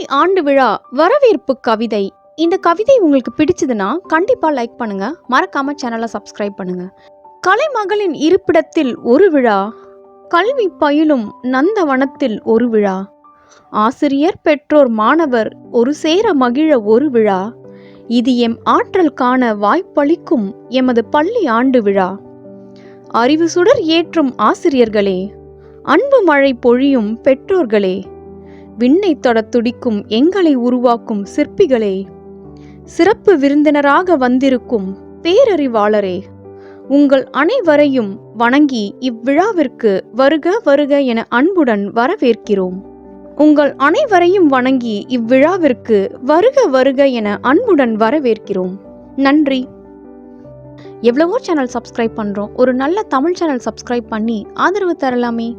பள்ளி ஆண்டு விழா வரவேற்பு கவிதை. இந்த கவிதை உங்களுக்கு பிடிச்சதுன்னா கண்டிப்பா லைக் பண்ணுங்க. மறக்காம சேனலை சப்ஸ்கிரைப் பண்ணுங்க. கலைமகளின் இருப்பிடத்தில் ஒரு விழா கல்வி பயிலும் நந்தவனத்தில் ஒரு விழா ஆசிரியர் பெற்றோர் மாணவர் ஒரு சேர மகிழ ஒரு விழா இது எம் ஆற்றல் காண வாய்ப்பளிக்கும் எமது பள்ளி ஆண்டு விழா. அறிவு சுடர் ஏற்றும் ஆசிரியர்களே அன்பு மழை பொழியும் பெற்றோர்களே விண்ணை தொட துடிக்கும் எங்களை உருவாக்கும் சிற்பிகளே சிறப்பு விருந்தினராக வந்திருக்கும் பேரறிவாளரே உங்கள் அனைவரையும் வணங்கி இவ்விழாவிற்கு வருக வருக என அன்புடன் வரவேற்கிறோம். உங்கள் அனைவரையும் வணங்கி இவ்விழாவிற்கு வருக வருக என அன்புடன் வரவேற்கிறோம். நன்றி. எவ்வளவோ சேனல் சப்ஸ்கிரைப் பண்ணுறோம் ஒரு நல்ல தமிழ் சேனல் சப்ஸ்கிரைப் பண்ணி ஆதரவு தரலாமே.